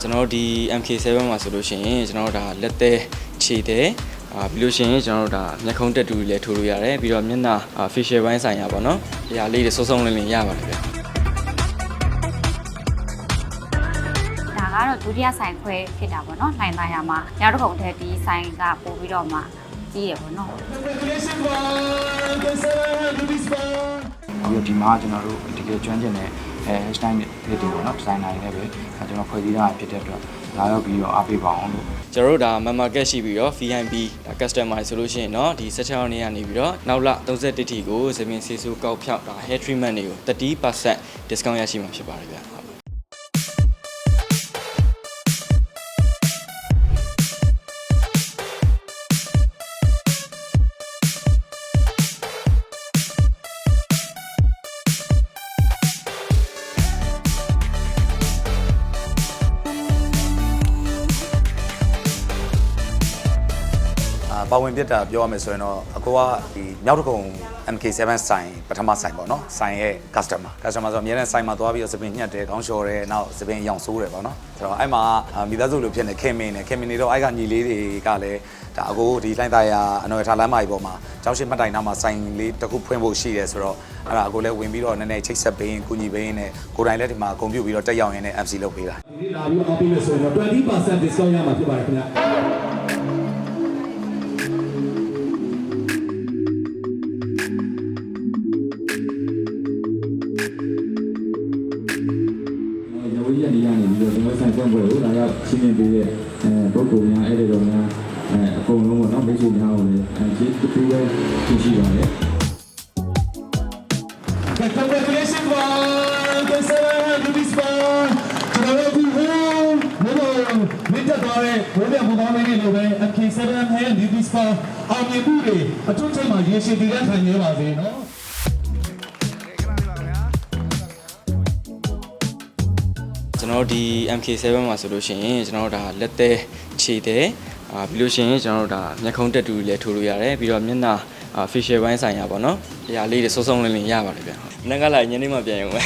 ကျွန်တော်တို့ဒီ MK7 မှာဆိုလို့ရှိရင်ကျွန်တော်တို့ဒါလက်သေးခြေသေးအာပြီးလို့ရှိရင်ကျွန်တော်တို့ဒါမျက်ခုံးတက်တူတွေလည်းထိုးလို့ရတယ်ပြီးတော့မျက်နှာ facial ဘိုင်းဆိုင်ရာပေါ့နော်။အရာလေးတွေစုံစုံလင်းလင်းရပါတယ်ဗျာ။ဒါကတော့ဒုတိယဆိုင်ခွဲဖြစ်တာပေါ့နော်နိုင်သားရမှာညောက်တစ်ခုံထဲဒီဆိုင်ကပို့ပြီးတော့မှကြီးရပေါ့နော် Congratulations, one, the seven, the respawn. ပြီးတော့ဒီမှာကျွန်တော်တို့တကယ်ကျွမ်းကျင်တဲ့အဲ hashtag တွေတွေပေါ့နော်ဒီဇိုင်နာတွေလည်းပဲအဲကျွန်တော်ဖွဲ့စည်းထားတာဖြစ်တဲ့အတွက်လာရောက်ပြီးတော့အားပေးပါအောင်လို့ ကျွန်တော်တို့ဒါ member get ရှိပြီးတော့ VIP ဒါ customer ဆိုလို့ရှိရင်เนาะဒီ16ရက်နေ့ကနေပြီးတော့နောက်လ31တိကိုဇမင်ဆေးဆူကောက်ဖြောက်ဒါ hair treatment တွေကို30% discount ရရှိမှာဖြစ်ပါတယ်ဗျာ ပါဝင်ပြစ်တာပြောရမယ်ဆိုရင်တော့အကိုကဒီမြောက်တကုံ MK7 ဆိုင်ပထမဆိုင်ပေါ့နော်ဆိုင်ရဲ့ customer customer ဆိုတော့အများနဲ့ဆိုင်မှာသွားပြီးတော့သပင်ညှက်တယ်ခေါင်းလျှော်တယ်နောက်သပင်ရောင်ဆိုးတယ်ပေါ့နော်ဆိုတော့အဲ့မှာအာမိသားစုလိုဖြစ်နေခင်မင်းနေခင်မင်းနေတော့အဲ့ကညီလေးတွေကလည်းဒါအကိုဒီလိုင်းသားရအနော်ထားလမ်းမကြီးပေါ်မှာကျောင်းရှိမှတ်တိုင်နားမှာဆိုင်လေးတစ်ခုဖွင့်ဖို့ရှိတယ်ဆိုတော့အဲ့ဒါအကိုလည်းဝင်ပြီးတော့နည်းနည်းချိတ်ဆက်ပေးရင်ကုညီပေးရင်နဲ့ကိုယ်တိုင်လည်းဒီမှာအကုန်ပြုတ်ပြီးတော့တက်ရောက်ရင်းနဲ့ MC လုပ်ပေးတာဒီနေ့လာပြီးအားပေးမယ်ဆိုရင်တော့20% discount ရမှာဖြစ်ပါတယ်ခင်ဗျာ ကျွန်တော်ရဝိရနေရနေပြီးတော့ကျွန်တော်ဆိုင်ပွင့်ပွဲကိုဒါရောက်ရှင်းပြပေးတဲ့အဲပုဂ္ဂိုလ်များအဲ့ဒီတော့များအဲအကုန်လုံးပေါ့နော်မိတ်ဆွေများကိုလည်းအဲဒီတူတူပဲကြည့်ရှိပါတယ် Congratulations one the seven the respawn ကျွန်တော်တို့ဒီဟိုဘိုးမင်းတက်သွားတဲ့ဘိုးပြဘုံကောင်းလေးတွေလိုပဲ MK7 hand the respawn အောင်မြင်မှုတွေအထွတ်ချိန်မှာရေရှည်တည်တဲ့ခံရပါစေနော် ကျွန်တော်တို့ဒီ MK7 မှာဆိုလို့ရှိရင်ကျွန်တော်တို့ဒါလက်သေးခြေသေးအာပြီးလို့ရှိရင်ကျွန်တော်တို့ဒါမျက်ခုံးတက်တူတွေလည်းထိုးလို့ရတယ်ပြီးတော့မျက်နှာ facial ဘိုင်းဆိုင်ရာပေါ့နော်။အရာလေးတွေစုံစုံလင်းလင်းရပါတယ်ဗျာ။မနေ့ကလာညနေမှပြန်ရုံပဲ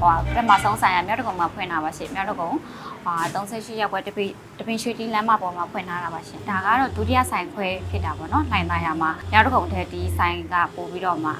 ဟိုပထမဆုံးဆိုင်ရမြောက်တစ်ခုံမှာဖွင့်တာပါရှင်မြောက်တစ်ခုံဟာ38ရက်ွယ်တပိတပင်ရွှေတီလမ်းမပေါ်မှာဖွင့်ထားတာပါရှင်ဒါကတော့ဒုတိယဆိုင်ခွဲဖြစ်တာပေါ့နော်နိုင်သားရမှာညောက်တစ်ခုံထဲဒီဆိုင်ကပို့ပြီးတော့မှ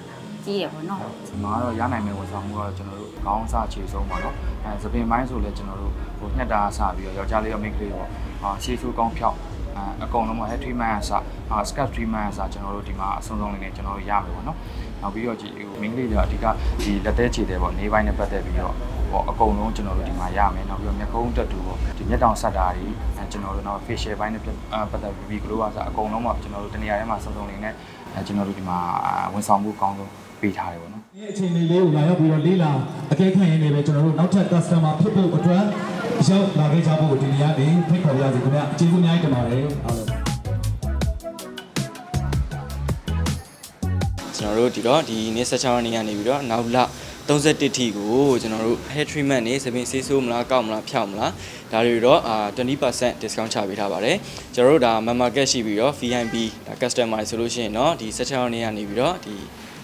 ကြီးရပေါ့နော်ဒီမှာတော့ရနိုင်မယ့်ဝန်ဆောင်မှုကတော့ကျွန်တော်တို့ခေါင်းစားခြေဆုံးပါတော့အဲသပင်ပိုင်းဆိုလည်းကျွန်တော်တို့ဟိုညက်တာဆပြီးတော့ယောက်ျားလေးရောမိန်းကလေးရောအာခြေဆူကောင်းဖြောက်အဲအကုန်လုံးမှာ head treatment အစအာ scalp treatment အစကျွန်တော်တို့ဒီမှာအဆုံးဆုံးလေးနဲ့ကျွန်တော်တို့ရမယ်ပေါ့နော်နောက်ပြီးတော့ဒီဟိုမိန်းကလေးတွေအဓိကဒီလက်သေးခြေသေးပေါ့နေပိုင်းနဲ့ပတ်သက်ပြီးတော့ဟောအကုန်လုံးကျွန်တော်တို့ဒီမှာရမယ်နောက်ပြီးတော့မျက်ခုံးတက်တူပေါ့ဒီမျက်တောင်ဆက်တာတွေအဲကျွန်တော်တို့နောက် facial ဘိုင်းနဲ့ပတ်သက်ပြီး glow အစအကုန်လုံးမှာကျွန်တော်တို့တနေရာထဲမှာစုံစုံလေးနဲ့အဲကျွန်တော်တို့ဒီမှာဝန်ဆောင်မှုအကောင်းဆုံး ပေးထားတယ်ပေါ့နော် ဒီအချိန်လေးလေးကိုလာရောက်ပြီးတော့လေးလာအကဲခတ်ရင်းနေပဲကျွန်တော်တို့နောက်ထပ် customer ဖြစ်ဖို့အတွက်ရောက်လာခဲ့ကြဖို့ဒီနေ့ကနေဖိတ်ခေါ်ပါရစေခင်ဗျာအကျေးဇူးအများကြီးတင်ပါတယ်အားလုံး ကျွန်တော်တို့ဒီတော့ဒီနေ့16ရက်နေ့ကနေပြီးတော့နောက်လ31ထိကိုကျွန်တော်တို့ hair treatment နေသပင်ဆေးဆိုးမလားကောက်မလားဖြောက်မလားဒါတွေတော့အာ20% discount ချပေးထားပါတယ်ကျွန်တော်တို့ဒါ member get ရှိပြီးတော့ VIP ဒါ customer ဆိုလို့ရှိရင်เนาะဒီ16ရက်နေ့ကနေပြီးတော့ဒီ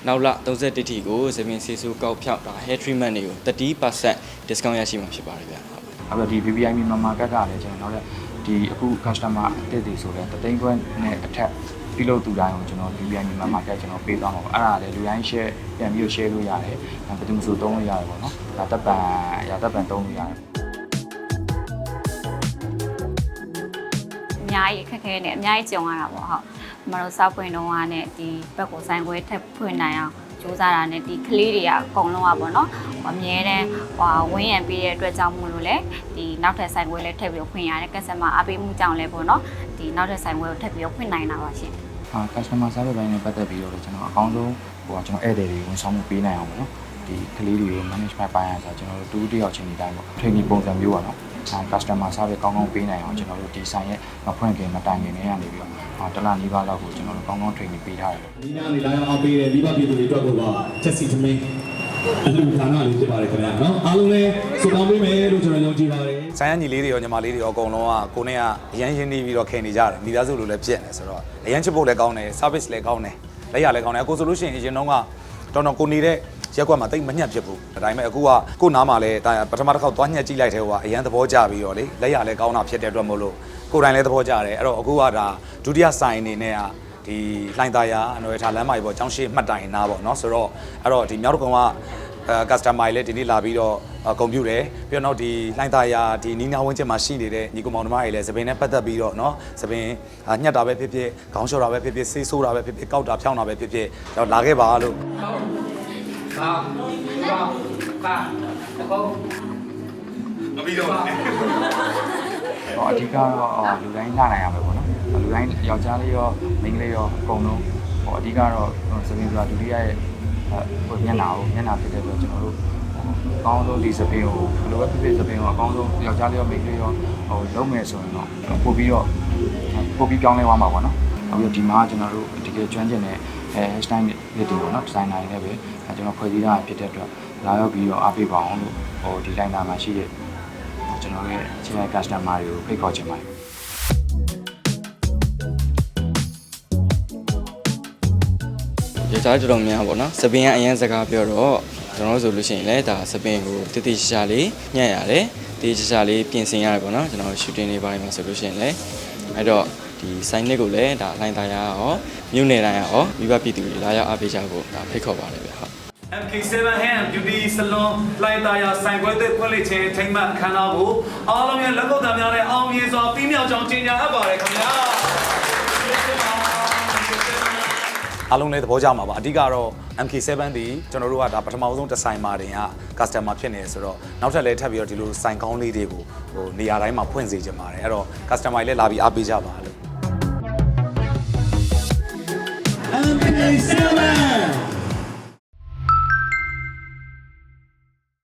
နောက်လ31ထိကိုသပင်ဆေးဆိုးကောက်ဖြောက်ဒါ hair treatment တွေကို30% discount ရရှိမှာဖြစ်ပါတယ်ဗျာဟုတ်အဲ့တော့ဒီ VVIP မမကတ်ကလည်းကျွန်တော်တို့ဒီအခု customer အသစ်တွေဆိုတော့တသိန်းခွဲနဲ့အထက်ပြုလုပ်သူတိုင်းကိုကျွန်တော် VVIP မမကတ်ကျွန်တော်ပေးသွားမှာပေါ့အဲ့ဒါလည်းလူတိုင်း share ပြန်ပြီး share လို့ရတယ်ဘယ်သူမှဆိုသုံးလို့ရတယ်ပေါ့နော်ဒါတပ်ပံရတပ်ပံသုံးလို့ရတယ် များကြီးအခက်အခဲနဲ့အများကြီးကြုံရတာပေါ့ဟုတ်မတို့စောက်ဖွင့်တော့ကနဲ့ဒီဘက်ကိုဆိုင်ခွဲထက်ဖွင့်နိုင်အောင်စူးစမ်းတာနဲ့ဒီကလေးတွေကအကုန်လုံးอ่ะပေါ့နော်ဟိုအမြဲတမ်းဟိုဝင်းရံပေးတဲ့အတွက်ကြောင့်မို့လို့လေဒီနောက်ထပ်ဆိုင်ခွဲလေးထည့်ပြီးတော့ဖွင့်ရတဲ့ကက်စမအပေးမှုကြောင့်လဲပေါ့နော်ဒီနောက်ထပ်ဆိုင်ခွဲကိုထည့်ပြီးတော့ဖွင့်နိုင်တာပါရှင်အာ customer service ဘိုင်းနဲ့ပတ်သက်ပြီးတော့လည်းကျွန်တော်အကောင်းဆုံးဟိုကကျွန်တော်ဧည့်သည်တွေဝန်ဆောင်မှုပေးနိုင်အောင်ပေါ့နော်ဒီကလေးတွေကို management ပိုင်းအားဆိုကျွန်တော်တို့တူတူတယောက်ချင်းဒီတိုင်းပေါ့ training ပုံစံမျိုးပါနော်အာ customer service ကောင်းကောင်းပေးနိုင်အောင်ကျွန်တော်တို့ဒီဆိုင်ရဲ့မဖွင့်ခင်မတိုင်ခင်နေရနေပြီးတော့အာတစ်လနီးပါးလောက်ကိုကျွန်တော်တို့ကောင်းကောင်း training ပေးထားတယ်ပေါ့ဒီညနေလာရောက်အားပေးတဲ့မိဘပြည်သူတွေအတွက်ကိုပါချက်စီသမင်းအလူဌာနလေးဖြစ်ပါတယ်ခင်ဗျာနော်အားလုံးလည်းစုပေါင်းပေးမယ်လို့ကျွန်တော်ယုံကြည်ပါတယ်ဆိုင်ရညီလေးတွေရောညီမလေးတွေရောအကုန်လုံးကကိုနဲ့ကအရန်ရင်းနှီးပြီးတော့ခင်နေကြတယ်မိသားစုလိုလည်းဖြစ်နေဆိုတော့အရန်ချစ်ဖို့လည်းကောင်းတယ် service လည်းကောင်းတယ်လက်ရလည်းကောင်းတယ်အခုဆိုလို့ရှိရင်အရင်တော့ကတော်တော်ကိုနေတဲ့ ရက်ကွက်မှာတိတ်မညှက်ဖြစ်ဘူးဒါပေမဲ့အခုကကို့နားမှာလဲဒါပထမတစ်ခေါက်သွားညှက်ကြည့်လိုက်တဲ့ဟိုကအရန်သဘောကျပြီးတော့လေလက်ရလဲကောင်းတာဖြစ်တဲ့အတွက်မို့လို့ကိုယ်တိုင်လည်းသဘောကျတယ်အဲ့တော့အခုကဒါဒုတိယဆိုင်အနေနဲ့ကဒီလှိုင်းသားရအနော်ရထားလမ်းမကြီးပေါ့ကျောင်းရှိမှတ်တိုင်နားပေါ့နော်ဆိုတော့အဲ့တော့ဒီမြောက်တကုံကအဲ customer တွေလည်းဒီနေ့လာပြီးတော့ဂုဏ်ပြုတယ်ပြီးတော့နောက်ဒီလှိုင်းသားရဒီနီးနာဝင်းကျင်မှာရှိနေတဲ့ညီကောင်မောင်နှမတွေလည်းသပင်နဲ့ပတ်သက်ပြီးတော့เนาะသပင်အာညှက်တာပဲဖြစ်ဖြစ်ခေါင်းလျှော်တာပဲဖြစ်ဖြစ်ဆေးဆိုးတာပဲဖြစ်ဖြစ်ကောက်တာဖြောင်းတာပဲဖြစ်ဖြစ်တော့လာခဲ့ပါလို့ တော့အဓိကတော့အော်လူတိုင်းလာနိုင်ရမယ်ပေါ့နော်လူတိုင်းယောက်ျားလေးရောမိန်းကလေးရောအကုန်လုံးဟိုအဓိကတော့စပင်းဆိုတာဒုတိယရဲ့ဟိုမျက်နှာကိုမျက်နှာဖြစ်တဲ့အတွက်ကျွန်တော်တို့အကောင်းဆုံးဒီစပင်းကိုဘယ်လိုပဲဖြစ်ဖြစ်စပင်းကိုအကောင်းဆုံးယောက်ျားလေးရောမိန်းကလေးရောဟိုလုံးမယ်ဆိုရင်တော့ပို့ပြီးတော့ပို့ပြီးပြောင်းလဲသွားမှာပေါ့နော်အခုဒီမှာကျွန်တော်တို့တကယ်ကျွမ်းကျင်တဲ့ အဲ hashtag တွေတွေပေါ့နော်ဒီဇိုင်နာတွေလည်းပဲအဲကျွန်တော်ဖွဲ့စည်းထားတာဖြစ်တဲ့အတွက်လာရောက်ပြီးတော့အားပေးပါအောင်လို့ဟိုဒီလိုင်းနာမှာရှိတဲ့ကျွန်တော်ရဲ့ခြေလိုက် customer တွေကိုဖိတ်ခေါ်ချင်ပါတယ်ရကြတော်တော်များပါတော့စပင်ကအရင်စကားပြောတော့ကျွန်တော်တို့ဆိုလို့ရှိရင်လည်းဒါစပင်ကိုတိတိကျကျလေးညှက်ရတယ်တိတိကျကျလေးပြင်ဆင်ရတယ်ပေါ့နော်ကျွန်တော် shooting တွေပိုင်းမှာဆိုလို့ရှိရင်လည်းအဲ့တော့ ဒီ sign နစ်ကိုလည်းဒါလိုင်းသားရရောမြို့နယ်တိုင်းရောမိဘပြည်သူတွေလာရောက်အားပေးကြဖို့ဒါဖိတ်ခေါ်ပါတယ်ဗျဟုတ် MK7 Hand Beauty Salon လိုက်တာရဆိုင်ခွဲသစ်ဖွင့်လှစ်ခြင်းထိမ့်မှတ်အခမ်းအနားကိုအားလုံးရဲ့လက်ကုပ်သားများနဲ့အောင်မြင်စွာပြီးမြောက်ကြောင်းကြေညာအပ်ပါတယ်ခင်ဗျာအားလုံးလည်းသဘောကျမှာပါအဓိကတော့ MK7 ဒီကျွန်တော်တို့ကဒါပထမဆုံးတစ်ဆိုင်မှာတင်က customer ဖြစ်နေဆိုတော့နောက်ထပ်လည်းထပ်ပြီးတော့ဒီလိုဆိုင်ကောင်းလေးတွေကိုဟိုနေရာတိုင်းမှာဖွင့်စေချင်ပါတယ်အဲ့တော့ customer တွေလည်းလာပြီးအားပေးကြပါလို့ MK7